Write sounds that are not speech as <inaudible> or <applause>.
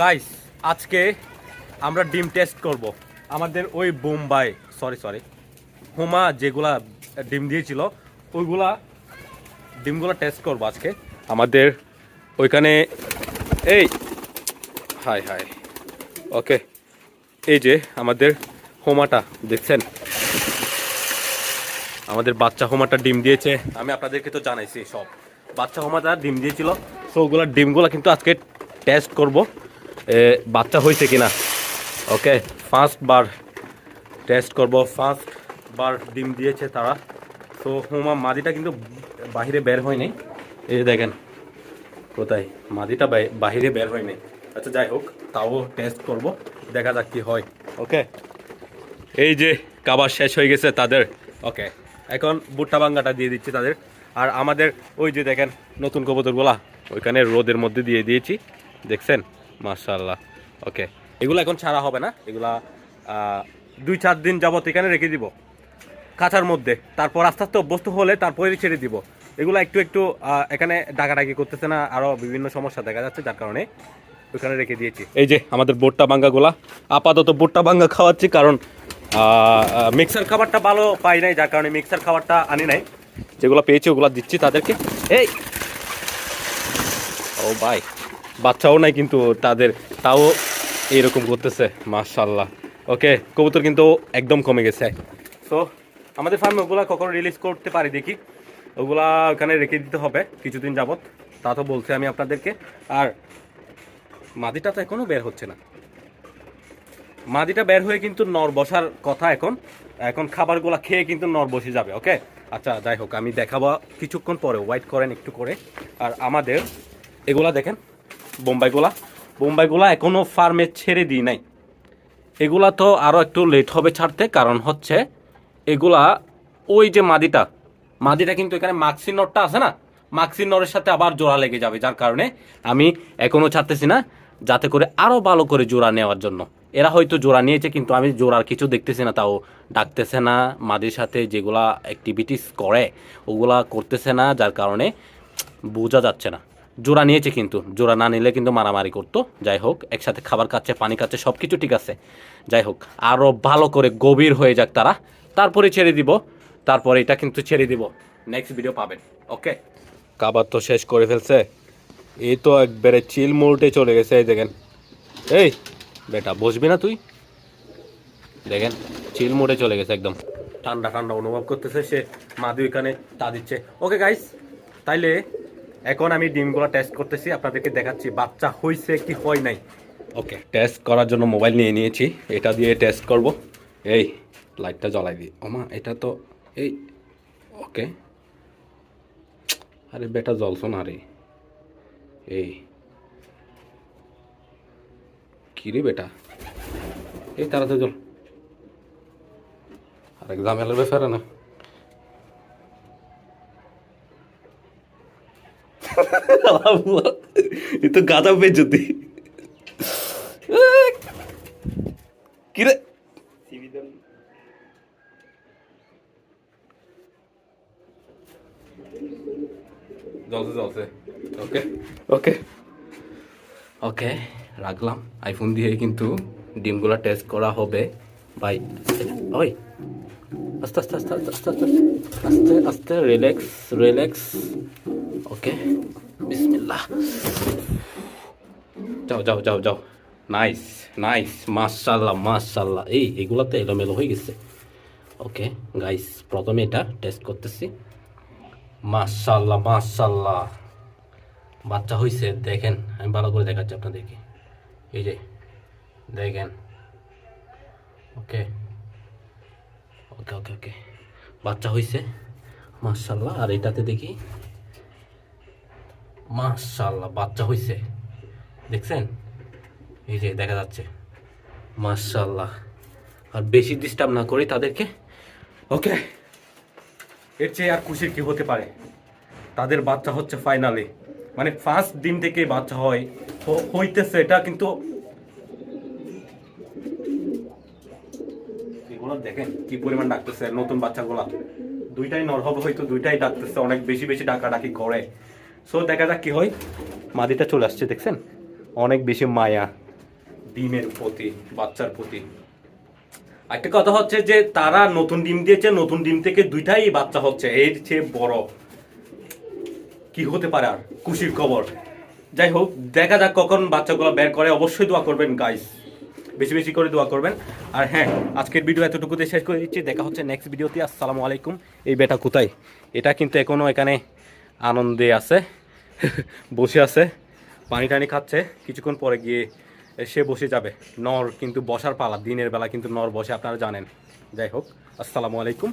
Guys আজকে আমরা ডিম টেস্ট করব। আমাদের ওই বোম্বাই সরি সরি হোমা যেগুলা ডিম দিয়েছিল, ওইগুলা ডিমগুলো টেস্ট করব আজকে। আমাদের ওইখানে, এই, হাই হাই ওকে এই যে আমাদের হোমাটা, দেখছেন? আমাদের বাচ্চা হোমাটা ডিম দিয়েছে। আমি আপনাদেরকে তো জানাইছি সব। বাচ্চা হোমাটা ডিম দিয়েছিল সো ওগুলোর ডিমগুলো কিন্তু আজকে টেস্ট করব। বাচ্চা হয়েছে কিনা? ওকে ফার্স্ট বার টেস্ট করব। ফার্স্ট বার ডিম দিয়েছে তারা। তো হোমা, মাদিটা কিন্তু বাহিরে বের হয়নি এই যে দেখেন, কোথায়? মাদিটা বাহিরে বের হয়নি আচ্ছা যাই হোক, তাও টেস্ট করব। দেখা যাক কি হয়। ওকে এই যে কাবার শেষ হয়ে গেছে তাদের। ওকে এখন ভুট্টা বাঙ্গাটা দিয়ে দিচ্ছি তাদের। আর আমাদের ওই যে দেখেন, নতুন কবুতরগুলা, ওইখানে রোদের মধ্যে দিয়ে দিয়েছি। দেখছেন? মার্শাল্লাহ ওকে এগুলো এখন ছাড়া হবে না। এগুলা দুই চার দিন যাবত এখানে রেখে দিব। কাঁচার মধ্যে। তারপর আস্তে আস্তে অভ্যস্ত হলে তারপরে ছেড়ে দিব। এগুলো একটু একটু এখানে ডাকাডাকি করতেছে না। আরও বিভিন্ন সমস্যা দেখা যাচ্ছে যার কারণে ওখানে রেখে দিয়েছি। এই যে আমাদের বোট্টা বাঙ্গাগুলা আপাতত বোট্টা বাঙ্গা খাওয়াচ্ছি কারণ মিক্সার খাবারটা ভালো পাই নাই যার কারণে মিক্সার খাবারটা আনি নাই। যেগুলো পেয়েছি ওগুলো দিচ্ছি তাদেরকে। এই! ও ভাই। বাচ্চাও নাই কিন্তু তাদের, তাও এরকম করতেছে মাশাল্লাহ ওকে, কবুতর কিন্তু একদম কমে গেছে। তো আমাদের ফার্মে ওগুলা কখনো রিলিজ করতে পারি দেখি। ওগুলা ওখানে রেখে দিতে হবে, কিছুদিন যাবত তা তো বলছি আমি আপনাদেরকে। আর মাদিটা তো এখনও বের হচ্ছে না। মাদিটা বের হয়ে কিন্তু নর বসার কথা এখন। এখন খাবারগুলো খেয়ে কিন্তু নর বসে যাবে, ওকে? আচ্ছা যাই হোক, আমি দেখাবো কিছুক্ষণ পরে। ওয়াইট করেন একটু করে। আর আমাদের, এগুলা দেখেন। বোম্বাইগুলা। বোম্বাইগুলা এখনও ফার্মে ছেড়ে দিই নাই। এগুলা তো আরও একটু লেট হবে ছাড়তে, কারণ হচ্ছে এগুলা ওই যে মাদিটা মাদিটা কিন্তু এখানে মাক্সি নটটা আছে না? মাক্সি নরের সাথে আবার জোড়া লেগে যাবে, যার কারণে আমি এখনও ছাড়তেছি না, যাতে করে আরও ভালো করে জোড়া নেওয়ার জন্য। এরা হয়তো জোড়া নিয়েছে, কিন্তু আমি জোড়ার কিছু দেখতেছি না, তাও ডাকতেছে না। মাদির সাথে যেগুলা অ্যাক্টিভিটিস করে, ওগুলা করতেছে না, যার কারণে বোঝা যাচ্ছে না। জোড়া নিয়েছে কিন্তু, জোড়া না নিলে কিন্তু মারামারি করতো। যাই হোক, একসাথে খাবার খাচ্ছে, পানি খাচ্ছে সব কিছু ঠিক আছে। যাই হোক আরও ভালো করে গভীর হয়ে যাক তারা। তারপরে ছেড়ে দিব, তারপরে এটা কিন্তু ছেড়ে দিব। নেক্সট ভিডিও পাবেন ওকে খাবার তো শেষ করে ফেলছে। এই তো একবারে চিল মোল্টে চলে গেছে, এই দেখেন। এই, বেটা, বসবি না তুই? দেখেন চিল মোড়ে চলে গেছে একদম। ঠান্ডা ঠান্ডা অনুভব করতেছে সে, মাদি ওইখানে তা দিচ্ছে। ওকে গাইস তাইলে এখন আমি ডিমগুলো টেস্ট করতেছি, আপনাদেরকে দেখাচ্ছি বাচ্চা হয়েছে কি হয় নাই। ওকে টেস্ট করার জন্য মোবাইল নিয়ে নিয়েছি, এটা দিয়ে টেস্ট করব। এই লাইটটা জ্বলাই দিই ওমা, এটা তো, এই ওকে আরে বেটা, জ্বলছো না রে। এই। কি রে বেটা? এই, তাড়াতাড়ি চল আরেক ঝামেলার ব্যাপারে না। এ তো গাঁজা পেয়েছ কিরে জলসে জলসে ওকে ওকে ওকে রাখলাম। আইফোন দিয়ে কিন্তু ডিমগুলা টেস্ট করা হবে। ভাই ওই। আস্তে আস্তে আস্তে আস্তে আস্তে আস্তে আস্তে রিল্যাক্স রিল্যাক্স ওকে বিসমিল্লাহ যাও যাও যাও যাও নাইস নাইস মাশাল্লাহ মাশাল্লাহ এই এগুলো তো এলোমেলো হয়ে গেছে। ওকে গাইস প্রথমে এটা টেস্ট করতেছি। মাশাল্লাহ মাশাল্লাহ বাচ্চা হয়েছে দেখেন, আমি ভালো করে দেখাচ্ছি আপনাদেরকে। এই যে, দেখেন। ওকে ওকে ওকে ওকে বাচ্চা হয়েছে মাশাল্লাহ আর এটাতে দেখি মাশাল্লাহ বাচ্চা হয়েছে দেখছেন? এই যে দেখা যাচ্ছে। মাশাল্লাহ আর বেশি ডিস্টার্ব না করি তাদেরকে। ওকে এর চেয়ে আর খুশির কি হতে পারে? তাদের বাচ্চা হচ্ছে ফাইনালি মানে ফার্স্ট দিন থেকে বাচ্চা হয়। হইতেছে এটা, কিন্তু এগুলো দেখেন কি পরিমাণ ডাকতেছে, নতুন বাচ্চাগুলা। দুইটাই নর হবে হয়তো, দুইটাই ডাকতেছে, অনেক বেশি বেশি ডাকাডাকি করে। সো দেখা যাক কি হয়। মাদিটা চলে আসছে, দেখছেন? অনেক বেশি মায়া, ডিমের প্রতি, বাচ্চার প্রতি। একটা কথা হচ্ছে যে, তারা নতুন ডিম দিয়েছে, নতুন ডিম থেকে দুইটাই বাচ্চা হচ্ছে। এর চেয়ে বড় কি হতে পারে আর? খুশির খবর। যাই হোক, দেখা যাক কখন বাচ্চাগুলো বের করে। অবশ্যই দোয়া করবেন গাইস বেশি বেশি করে দোয়া করবেন। আর হ্যাঁ আজকের ভিডিও এতটুকুতে শেষ করে দিচ্ছি দেখা হচ্ছে নেক্সট ভিডিওতে আসসালামু আলাইকুম। এই বেটা কোথায়? এটা কিন্তু এখনও এখানে আনন্দে আছে, <laughs> বসে আছে পানি টানি খাচ্ছে। কিছুক্ষণ পরে গিয়ে সে বসে যাবে। নর কিন্তু বসার পালা, দিনের বেলা কিন্তু নর বসে, আপনারা জানেন। যাই হোক, আসসালামু আলাইকুম।